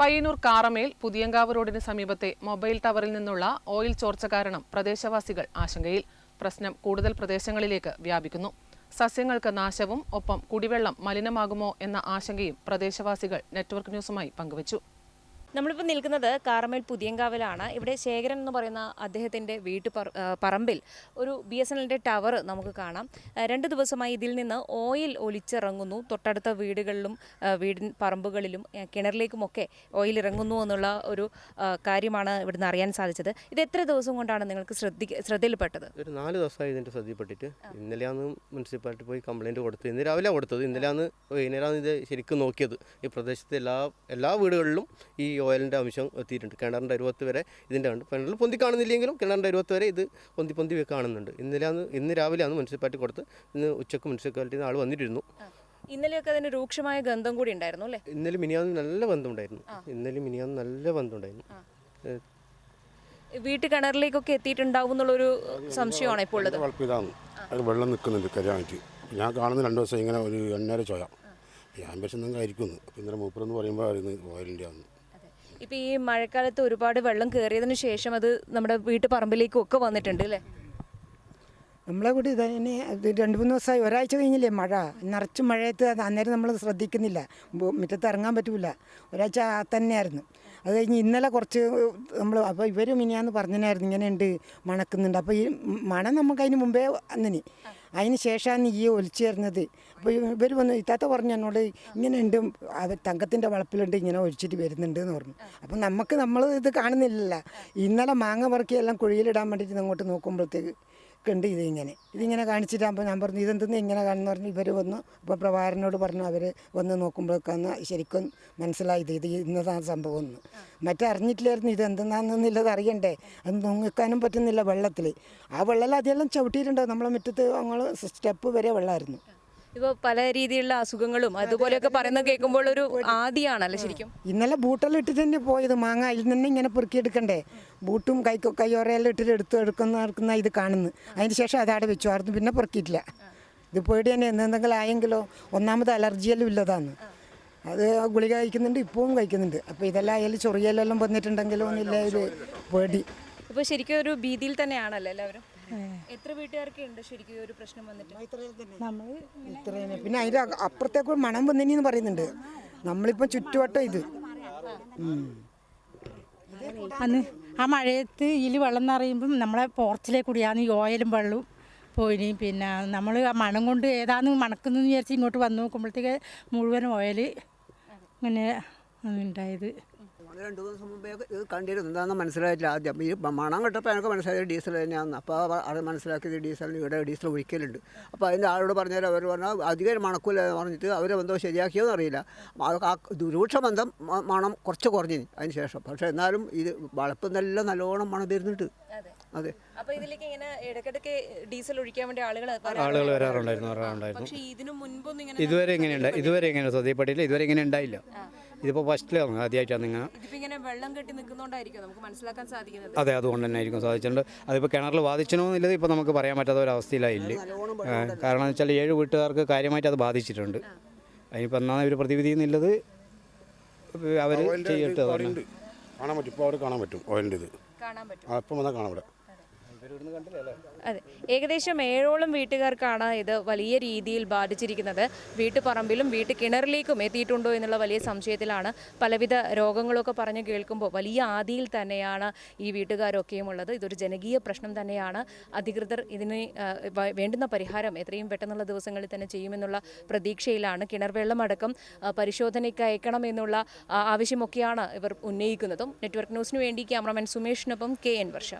പയ്യന്നൂർ കാറമേൽ പുതിയങ്കാവ് റോഡിന് സമീപത്തെ മൊബൈൽ ടവറിൽ നിന്നുള്ള ഓയിൽ ചോർച്ച കാരണം പ്രദേശവാസികൾ ആശങ്കയിൽ. പ്രശ്നം കൂടുതൽ പ്രദേശങ്ങളിലേക്ക് വ്യാപിക്കുന്നു. സസ്യങ്ങൾക്ക് നാശവും ഒപ്പം കുടിവെള്ളം മലിനമാകുമോ എന്ന ആശങ്കയും പ്രദേശവാസികൾ നെറ്റ്വർക്ക് ന്യൂസുമായി പങ്കുവച്ചു. നമ്മളിപ്പോൾ നിൽക്കുന്നത് കാർമേൽ പുതിയങ്കാവിലാണ്. ഇവിടെ ശേഖരൻ എന്ന് പറയുന്ന അദ്ദേഹത്തിന്റെ വീട്ടു പറമ്പിൽ ഒരു ബി എസ് ടവർ നമുക്ക് കാണാം. രണ്ട് ദിവസമായി ഇതിൽ നിന്ന് ഓയിൽ ഒലിച്ചിറങ്ങുന്നു. തൊട്ടടുത്ത വീടുകളിലും വീടിൻ പറമ്പുകളിലും കിണറിലേക്കുമൊക്കെ ഓയിൽ ഇറങ്ങുന്നു എന്നുള്ള ഒരു കാര്യമാണ് ഇവിടുന്ന് അറിയാൻ സാധിച്ചത്. ഇത് എത്ര ദിവസം കൊണ്ടാണ് നിങ്ങൾക്ക് ശ്രദ്ധി ശ്രദ്ധയിൽപ്പെട്ടത്? ഒരു നാല് ദിവസമായി ഇതിന്റെ ശ്രദ്ധയിൽപ്പെട്ടിട്ട്. ഇന്നലെയാണ് മുനിസിപ്പാലിറ്റി പോയി കംപ്ലയിന്റ് കൊടുത്തത്. ഇന്ന് രാവിലെ കൊടുത്തത്. ഇന്നലെയാണ് വൈകുന്നേരമാണ് ഇത് ശരിക്കും നോക്കിയത്. ഈ പ്രദേശത്തെ എല്ലാ എല്ലാ വീടുകളിലും ഈ ഓയിലിന്റെ അംശം എത്തിയിട്ടുണ്ട്. കിണറിന്റെ അരുവത്ത് വരെ ഇതിന്റെ ഉണ്ട്. കിണറിൽ പൊന്തി കാണുന്നില്ലെങ്കിലും കിണറിന്റെ അരുവത്ത് വരെ ഇത് പൊന്തി പൊന്തി വെ- കാണുന്നുണ്ട്. ഇന്നലെയാണ് ഇന്ന് രാവിലെയാണ് മുനിസിപ്പാലിറ്റി കൊടുത്ത് ഇന്ന് ഉച്ചയ്ക്ക് മുനിസിപ്പാലിറ്റിയിൽ നിന്ന് ആൾ വന്നിട്ടിരുന്നു ഇന്നലെയൊക്കെ അതിന് രൂക്ഷമായ ഗന്ധം കൂടി ഉണ്ടായിരുന്നു അല്ലേ? ഇന്നലെ മിനിയാന്ന് നല്ല ബന്ധം ഉണ്ടായിരുന്നു ഇന്നലെ മിനിയാന്ന് നല്ല ബന്ധമുണ്ടായിരുന്നു. ഉണ്ടായിരുന്നു വീട്ടു കിണറിലേക്കൊക്കെ എത്തിയിട്ടുണ്ടാവും എന്നുള്ളൊരു സംശയമാണ് ഇപ്പോൾ ഉള്ളത്. അത് വെള്ളം നിൽക്കുന്നുണ്ട് കരയാനായിട്ട് ഞാൻ കാണുന്ന രണ്ട് ദിവസം ഇങ്ങനെ ഒരു എണ്ണേര ചോയ. ഞാൻ പക്ഷെ നിങ്ങൾ ആയിരിക്കുന്നു അപ്പം ഇന്നലെ മൂപ്പറെന്ന് പറയുമ്പോൾ ആയിരുന്നു ഓയിലിന്റെ ആണ് ഇപ്പൊ ഈ മഴക്കാലത്ത് ഒരുപാട് വെള്ളം കയറിയതിനു ശേഷം അത് നമ്മുടെ വീട്ടു പറമ്പിലേക്കും ഒക്കെ വന്നിട്ടുണ്ട് അല്ലേ? നമ്മളെ കൂടി തന്നെ ഇത് രണ്ട് മൂന്ന് ദിവസമായി. ഒരാഴ്ച കഴിഞ്ഞില്ലേ മഴ? നിറച്ചും മഴയത്ത് അന്നേരം നമ്മൾ ശ്രദ്ധിക്കുന്നില്ല. മുറ്റത്ത് ഇറങ്ങാൻ പറ്റൂല. ഒരാഴ്ച തന്നെയായിരുന്നു. അത് കഴിഞ്ഞ് ഇന്നലെ കുറച്ച് നമ്മൾ അപ്പോൾ ഇവർ മിനിയാന്ന് പറഞ്ഞതിനായിരുന്നു ഇങ്ങനെ ഉണ്ട് മണക്കുന്നുണ്ട്. അപ്പോൾ ഈ മണം നമുക്ക് അതിന് മുമ്പേ അങ്ങനെ അതിന് ശേഷമാണ് ഈ ഒലിച്ചു തരുന്നത് അപ്പോൾ ഇവർ വന്ന് ഇത്താത്ത പറഞ്ഞു എന്നോട് ഇങ്ങനെ ഉണ്ട് അവർ തങ്കത്തിന്റെ വളപ്പിലുണ്ട് ഇങ്ങനെ ഒഴിച്ചിട്ട് വരുന്നുണ്ട് എന്ന് പറഞ്ഞു. അപ്പം നമുക്ക് നമ്മൾ ഇത് കാണുന്നില്ലല്ലോ. ഇന്നലെ മാങ്ങ പറക്കിയെല്ലാം കുഴിയിലിടാൻ വേണ്ടിയിട്ട് അങ്ങോട്ട് നോക്കുമ്പോഴത്തേക്ക് ഉണ്ട് ഇതിങ്ങനെ. ഇതിങ്ങനെ കാണിച്ചിട്ടാകുമ്പോൾ ഞാൻ പറഞ്ഞു ഇതെന്തെന്ന് ഇങ്ങനെ കാണുന്നു? പറഞ്ഞു ഇവർ വന്നു. അപ്പോൾ പ്രഭാകരനോട് പറഞ്ഞു അവർ വന്ന് നോക്കുമ്പോഴേക്കാണ് ശരിക്കും മനസ്സിലായത് ഇത് ഇന്നതാണ് സംഭവം എന്ന്. മറ്ററിഞ്ഞിട്ടില്ലായിരുന്നു ഇത് എന്തെന്നാണെന്നുള്ളത് അറിയണ്ടേ? അത് നുങ്ങിക്കാനും പറ്റുന്നില്ല വെള്ളത്തിൽ ആ വെള്ളം അതെല്ലാം ചവിട്ടിയിട്ടുണ്ടാവും നമ്മളെ മുറ്റത്ത് അങ്ങ് സ്റ്റെപ്പ് വരെ വെള്ളമായിരുന്നു ഇപ്പൊ പല രീതിയിലുള്ള അസുഖങ്ങളും അതുപോലെയൊക്കെ പറയുന്നത് കേൾക്കുമ്പോൾ ഒരു ആദിയാണല്ലേ ശരിക്കും. ഇന്നലെ ബൂട്ടെല്ലാം ഇട്ടിട്ട് തന്നെ പോയത് മാങ്ങ അതിൽ നിന്ന് ഇങ്ങനെ പെറുക്കിയെടുക്കണ്ടേ? ബൂട്ടും കൈ കയ്യോറയെല്ലാം ഇട്ടിട്ട് എടുത്ത് എടുക്കുന്ന എടുക്കുന്ന ഇത് കാണുന്നു. അതിന് ശേഷം അതവിടെ വെച്ചു ആർന്നു പിന്നെ പെറുക്കിയിട്ടില്ല. ഇത് പോയിട്ട് തന്നെ എന്തെങ്കിലും ആയെങ്കിലോ ഒന്നാമത് അലർജിയെല്ലാം ഇല്ലതാണ് അത് ആ ഗുളിക കഴിക്കുന്നുണ്ട് ഇപ്പോഴും കഴിക്കുന്നുണ്ട്. അപ്പോൾ ഇതെല്ലാം ആയാലും ചൊറിയലെല്ലാം വന്നിട്ടുണ്ടെങ്കിലോ എന്നില്ല ഇത് പേടി. ഇപ്പൊ ശരിക്കും ഒരു ഭീതിയിൽ തന്നെയാണല്ലോ എല്ലാവരും. എത്ര വീട്ടുകാർക്ക് ഉണ്ട് ശരിക്കും ഒരു പ്രശ്നം വന്നിട്ട്? ഇത്രയും പിന്നെ അതിന്റെ അപ്പുറത്തേക്ക് മണം വന്നിനി പറയുന്നുണ്ട്. നമ്മളിപ്പോൾ ചുറ്റുവട്ടം ഇത്. അന്ന് ആ മഴയത്ത് ഇതിൽ വെള്ളം നിറയുമ്പം നമ്മളെ പോർച്ചിലേ കൂടിയാണ് ഈ ഓയിലും വെള്ളവും പോയിനി. പിന്നെ നമ്മൾ ആ മണം കൊണ്ട് ഏതാന്ന് മണക്കുന്നു വിചാരിച്ച് ഇങ്ങോട്ട് വന്നു നോക്കുമ്പോഴത്തേക്ക് മുഴുവൻ ഓയിൽ ഇങ്ങനെ ഉണ്ടായത്. നമ്മൾ രണ്ട് ദിവസം മുമ്പേ ഇത് കണ്ടിരുന്നു. എന്താണെന്ന് മനസ്സിലായിട്ടില്ല. ആദ്യം ഈ മണം കിട്ടപ്പോൾ എനിക്ക് മനസ്സിലായത് ഡീസൽ തന്നെയാണെന്ന്. അപ്പോൾ അത് മനസ്സിലാക്കിയത് ഡീസലിന് ഇവിടെ ഡീസൽ ഒഴിക്കലുണ്ട്. അപ്പോൾ അതിന്റെ ആളോട് പറഞ്ഞാൽ അവർ പറഞ്ഞാൽ അധികം മണക്കൂല എന്ന് പറഞ്ഞിട്ട് അവർ എന്തോ ശരിയാക്കിയോന്ന് അറിയില്ല. ആ- ദുരൂക്ഷ ബന്ധം മണം കുറച്ച് കുറഞ്ഞു അതിന് ശേഷം. പക്ഷേ എന്നാലും ഇത് വളപ്പ് നല്ല നല്ലോണം മണം വരുന്നുണ്ട്. അതെ. അപ്പൊ ഇതിലേക്ക് ഇങ്ങനെ ഇടയ്ക്കിടയ്ക്ക് ഡീസൽ ഒഴിക്കാൻ വേണ്ടി ആളുകൾ ആളുകൾ വരാറുണ്ടായിരുന്നു വരാറുണ്ടായിരുന്നു. പക്ഷേ ഇതിനു മുൻപൊന്നും ഇങ്ങനെ ഇതുവരെ എങ്ങനെയുണ്ട് ഇതുവരെ ഇങ്ങനെ ശ്രദ്ധയിൽപ്പെട്ടില്ല ഇതുവരെ ഇങ്ങനെ ഉണ്ടായില്ല ഇതിപ്പോൾ ഫസ്റ്റിലാണ് ആദ്യമായിട്ടാണ് നിങ്ങൾ ഇതിപ്പോ ഇങ്ങനെ വെള്ളം കെട്ടി നമുക്ക് മനസ്സിലാക്കാൻ സാധിക്കുന്നത്. അതെ അതുകൊണ്ട് തന്നെ ആയിരിക്കും സാധിച്ചിട്ടുണ്ട്. അതിപ്പോ കിണറിൽ ബാധിച്ചണോ എന്നുള്ളത് ഇപ്പോൾ നമുക്ക് പറയാൻ പറ്റാത്ത ഒരവസ്ഥയിലായില്ല കാരണം എന്ന് വെച്ചാൽ ഏഴ് വീട്ടുകാർക്ക് കാര്യമായിട്ട് അത് ബാധിച്ചിട്ടുണ്ട്. അതിനിപ്പോൾ എന്നാണ് ഇവർ പ്രതിവിധി എന്നുള്ളത് അവർ ചെയ്യട്ടെ കാണാൻ പറ്റും. ഇപ്പോൾ അവർ കാണാൻ പറ്റും ഓയിലിന്റെ ഇത്. കാണാൻ പറ്റും. അതെ. ഏകദേശം ഏഴോളം വീട്ടുകാർക്കാണ് ഇത് വലിയ രീതിയിൽ ബാധിച്ചിരിക്കുന്നത്. വീട്ടുപറമ്പിലും വീട്ടു കിണറിലേക്കും എത്തിയിട്ടുണ്ടോ എന്നുള്ള വലിയ സംശയത്തിലാണ് പലവിധ രോഗങ്ങളൊക്കെ പറഞ്ഞു കേൾക്കുമ്പോൾ വലിയ ആദിയിൽ തന്നെയാണ് ഈ വീട്ടുകാരൊക്കെയും ഉള്ളത്. ഇതൊരു ജനകീയ പ്രശ്നം തന്നെയാണ്. അധികൃതർ ഇതിന് വേണ്ടുന്ന പരിഹാരം എത്രയും പെട്ടെന്നുള്ള ദിവസങ്ങളിൽ തന്നെ ചെയ്യുമെന്നുള്ള പ്രതീക്ഷയിലാണ് കിണർ വെള്ളമടക്കം പരിശോധനയ്ക്ക് അയക്കണം എന്നുള്ള ആവശ്യമൊക്കെയാണ് ഇവർ ഉന്നയിക്കുന്നതും. നെറ്റ്വർക്ക് ന്യൂസിന് വേണ്ടി ക്യാമറമാൻ സുമേഷിനൊപ്പം കെ എൻ വർഷ.